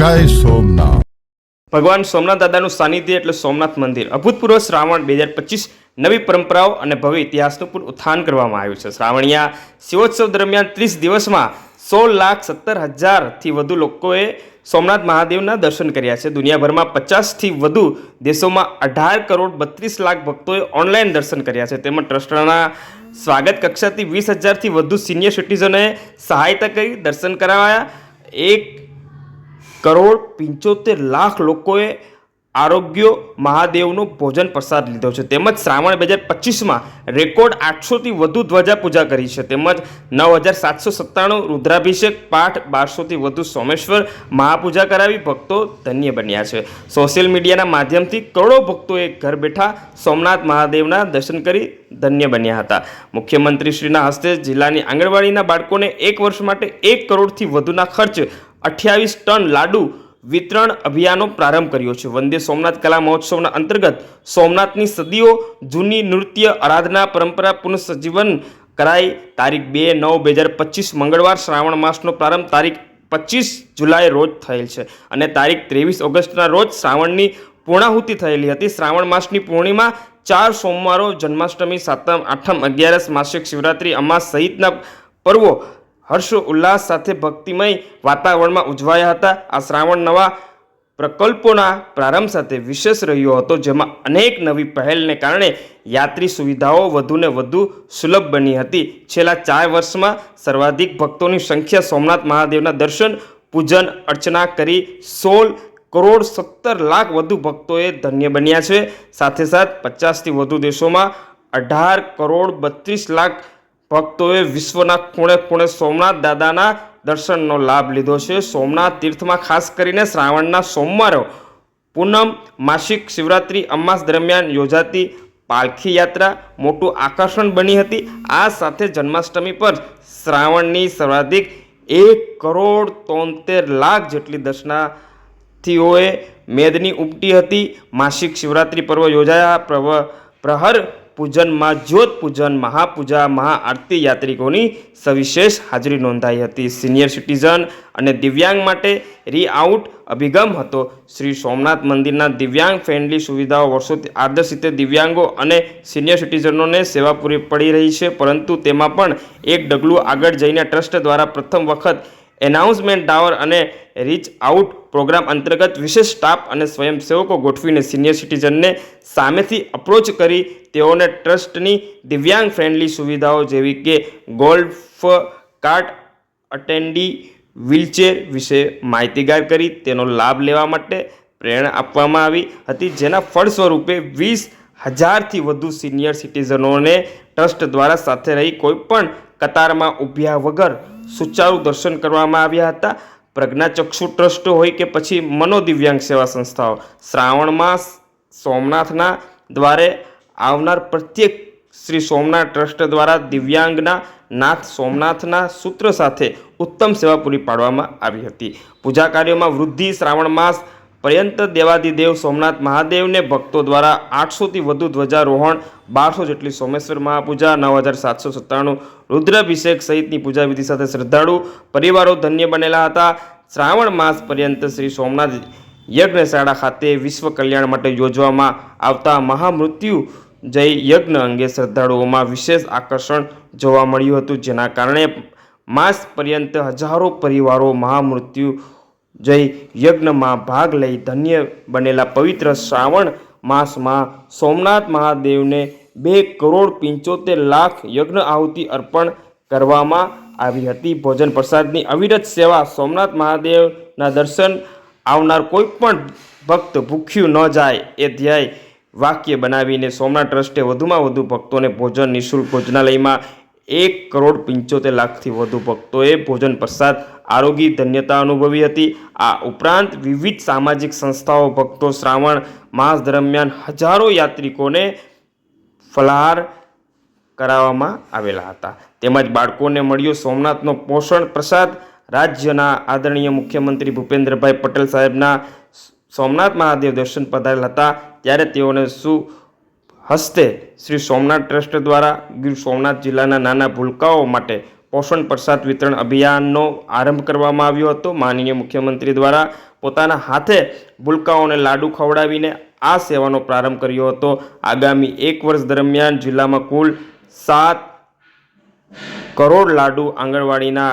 જય સોમનાથ. ભગવાન સોમનાથ દાદાનું સાનિધ્ય એટલે સોમનાથ મંદિર. અભૂતપૂર્વ શ્રાવણ બે હજાર પચીસ નવી પરંપરાઓ અને ભવ્ય ઇતિહાસનું પણ ઉત્થાન કરવામાં આવ્યું છે. શ્રાવણીયા શિવોત્સવ દરમિયાન ત્રીસ દિવસમાં સોળ લાખ સત્તર હજારથી વધુ લોકોએ સોમનાથ મહાદેવના દર્શન કર્યા છે. દુનિયાભરમાં પચાસથી વધુ દેશોમાં અઢાર કરોડ બત્રીસ લાખ ભક્તોએ ઓનલાઈન દર્શન કર્યા છે. તેમજ ટ્રસ્ટના સ્વાગત કક્ષાથી વીસ હજારથી વધુ સિનિયર સિટીઝનોએ સહાયતા કરી દર્શન કરાવ્યા. એક કરોડ પંચોતેર લાખ લોકોએ આરોગ્ય મહાદેવનો ભોજન પ્રસાદ લીધો છે. તેમજ શ્રાવણ બે હજાર પચીસમાં રેકોર્ડ આઠસોથી વધુ ધ્વજા પૂજા કરી છે. તેમજ નવ હજાર સાતસો સત્તાણું રુદ્રાભિષેક પાઠ બારસોથી વધુ સોમેશ્વર મહાપૂજા કરાવી ભક્તો ધન્ય બન્યા છે. સોશિયલ મીડિયાના માધ્યમથી કરોડો ભક્તોએ ઘર બેઠા સોમનાથ મહાદેવના દર્શન કરી ધન્ય બન્યા હતા. મુખ્યમંત્રીશ્રીના હસ્તે જિલ્લાની આંગણવાડીના બાળકોને એક વર્ષ માટે એક કરોડથી વધુના ખર્ચ અઠ્યાવીસ ટન લાડુ વિતરણ અભિયાનનો પ્રારંભ કર્યો છે. વંદે સોમનાથ કલા મહોત્સવના અંતર્ગત સોમનાથની સદીઓ જૂની નૃત્ય, આરાધના પરંપરા, પુનઃસજીવન કરાઈ. તારીખ બે નવ બે હજાર પચીસ મંગળવાર શ્રાવણ માસનો પ્રારંભ. તારીખ પચીસ જુલાઈ રોજ થયેલ છે અને તારીખ ત્રેવીસ ઓગસ્ટના રોજ શ્રાવણની પૂર્ણાહુતિ થયેલી હતી. શ્રાવણ માસની પૂર્ણિમા ચાર સોમવારો, જન્માષ્ટમી, સાતમ, આઠમ, અગિયારસ, માસિક શિવરાત્રિ, અમાસ સહિતના પર્વો હર્ષ, ઉલ્લાસ સાથે ભક્તિમય વાતાવરણમાં ઉજવાયા હતા. આ શ્રાવણ નવા પ્રકલ્પોના પ્રારંભ સાથે વિશેષ રહ્યો હતો, જેમાં અનેક નવી પહેલને કારણે યાત્રી સુવિધાઓ વધુને વધુ સુલભ બની હતી. છેલ્લા ચાર વર્ષમાં સર્વાધિક ભક્તોની સંખ્યા સોમનાથ મહાદેવના દર્શન, પૂજન, અર્ચના કરી સોળ કરોડ સત્તર લાખ વધુ ભક્તોએ ધન્ય બન્યા છે. સાથે સાથ પચાસથી વધુ દેશોમાં અઢાર કરોડ બત્રીસ લાખ ભક્તોએ વિશ્વના ખૂણે ખૂણે સોમનાથ દાદાના દર્શનનો લાભ લીધો છે. સોમનાથ તીર્થમાં ખાસ કરીને શ્રાવણના સોમવારો પૂનમ માસિક શિવરાત્રિ અમાસ દરમિયાન યોજાતી પાલખી યાત્રા મોટું આકર્ષણ બની હતી. આ સાથે જન્માષ્ટમી પર શ્રાવણની સર્વાધિક એક કરોડ તોતેર લાખ જેટલી દર્શનાર્થીઓએ મેદની ઉમટી હતી. માસિક શિવરાત્રિ પર્વ યોજાયા પ્રવ, પ્રહર પૂજનમાં, જ્યોત પૂજન, મહાપૂજા, મહાઆરતી યાત્રિકોની સવિશેષ હાજરી નોંધાઈ હતી. સિનિયર સિટીઝન અને દિવ્યાંગ માટે રીઆઉટ અભિગમ હતો. શ્રી સોમનાથ મંદિરના દિવ્યાંગ ફ્રેન્ડલી સુવિધાઓ વર્ષોથી આદર્શ રીતે દિવ્યાંગો અને સિનિયર સિટીઝનોને સેવા પૂરી પડી રહી છે, પરંતુ તેમાં પણ એક ડગલું આગળ જઈને ટ્રસ્ટ દ્વારા પ્રથમ વખત એનાઉન્સમેન્ટ ટાવર અને રીચ આઉટ પ્રોગ્રામ અંતર્ગત વિશેષ સ્ટાફ અને સ્વયંસેવકો ગોઠવીને સિનિયર સિટીઝનને સામેથી અપ્રોચ કરી તેઓને ટ્રસ્ટની દિવ્યાંગ ફ્રેન્ડલી સુવિધાઓ જેવી કે ગોલ્ફ કાર્ટ અટેન્ડી વ્હીલચેર વિશે માહિતીગાર કરી. તેનો લાભ લેવા માટે પ્રેરણા આપવામાં આવી હતી, જેના ફળસ્વરૂપે વીસ હજારથી વધુ સિનિયર સિટીઝનોને ટ્રસ્ટ દ્વારા સાથે રહી કોઈપણ કતારમાં ઊભ્યા વગર સુચારુ દર્શન કરવામાં આવ્યા હતા. પ્રજ્ઞાચક્ષુ ટ્રસ્ટ હોય કે પછી મનોદિવ્યાંગ સેવા સંસ્થાઓ શ્રાવણમાં સોમનાથના દ્વારે આવનાર પ્રત્યેક શ્રી સોમનાથ ટ્રસ્ટ દ્વારા દિવ્યાંગના નાથ સોમનાથના સૂત્ર સાથે ઉત્તમ સેવા પૂરી પાડવામાં આવી હતી. પૂજા કાર્યોમાં વૃદ્ધિ, શ્રાવણ માસ પર્યંત દેવાદિદેવ સોમનાથ મહાદેવને ભક્તો દ્વારા આઠસોથી વધુ ધ્વજારોહણ, બારસો જેટલી સોમેશ્વર મહાપૂજા, નવ હજાર સાતસો સત્તાણું રુદ્રાભિષેક સહિતની પૂજા વિધિ સાથે શ્રદ્ધાળુ પરિવારો ધન્ય બનેલા હતા. શ્રાવણ માસ પર્યંત શ્રી સોમનાથ યજ્ઞશાળા ખાતે વિશ્વ કલ્યાણ માટે યોજવામાં આવતા મહામૃત્યુ જય યજ્ઞ અંગે શ્રદ્ધાળુઓમાં વિશેષ આકર્ષણ જોવા મળ્યું હતું, જેના કારણે માસ પર્યંત હજારો પરિવારો મહામૃત્યુ જય યજ્ઞમાં ભાગ લઈ ધન્ય બનેલા પવિત્ર શ્રાવણ માસમાં સોમનાથ મહાદેવને બે કરોડ પંચોતેર લાખ યજ્ઞ આહુતિ અર્પણ કરવામાં આવી હતી. ભોજન પ્રસાદની અવિરત સેવા સોમનાથ મહાદેવના દર્શન આવનાર કોઈ પણ ભક્ત ભૂખ્યું ન જાય એ ધ્યેય વાક્ય બનાવીને સોમનાથ ટ્રસ્ટે વધુમાં વધુ ભક્તોને ભોજન નિઃશુલ્ક ભોજનાલયમાં એક કરોડ પંચોતેર લાખથી વધુ ભક્તોએ ભોજન પ્રસાદ આરોગી ધન્યતા અનુભવી હતી. આ ઉપરાંત વિવિધ સામાજિક સંસ્થાઓ ભક્તો શ્રાવણ માસ દરમિયાન હજારો યાત્રિકોને ફલાહાર કરાવવામાં આવેલા હતા. તેમજ બાળકોને મળ્યો સોમનાથનો પોષણ પ્રસાદ. રાજ્યના આદરણીય મુખ્યમંત્રી ભૂપેન્દ્રભાઈ પટેલ સાહેબના સોમનાથ મહાદેવ દર્શન પધારેલ હતા. ત્યારે તેઓને શું હસ્તે શ્રી સોમનાથ ટ્રસ્ટ દ્વારા ગીર સોમનાથ જિલ્લાના નાના ભૂલકાઓ માટે પોષણ પ્રસાદ વિતરણ અભિયાનનો આરંભ કરવામાં આવ્યો હતો. માનનીય મુખ્યમંત્રી દ્વારા પોતાના હાથે ભૂલકાઓને લાડુ ખવડાવીને આ સેવાનો પ્રારંભ કર્યો હતો. આગામી એક વર્ષ દરમિયાન જિલ્લામાં કુલ સાત કરોડ લાડુ આંગણવાડીના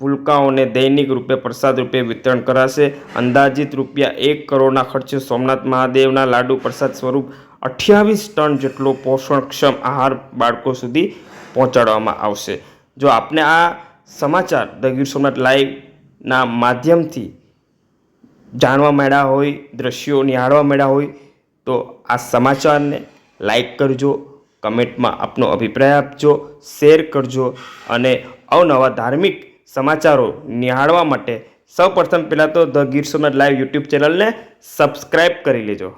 ભૂલકાઓને દૈનિક રૂપે પ્રસાદ રૂપે વિતરણ કરાશે. અંદાજિત રૂપિયા એક કરોડના ખર્ચે સોમનાથ મહાદેવના લાડુ પ્રસાદ સ્વરૂપ અઠ્યાવીસ ટન જેટલો પોષણક્ષમ આહાર બાળકો સુધી પહોંચાડવામાં આવશે. જો આપને આ સમાચાર ધ ગીર સોમનાથ લાઈવના માધ્યમથી જાણવા મળ્યા હોય, દ્રશ્યો નિહાળવા મળ્યા હોય, તો આ સમાચારને લાઈક કરજો, કમેન્ટમાં આપનો અભિપ્રાય આપજો, શેર કરજો અને અવનવા ધાર્મિક સમાચારો નિહાળવા માટે સૌપ્રથમ પહેલાં તો the Gir Somnath live YouTube ચેનલને સબસ્ક્રાઈબ કરી લેજો.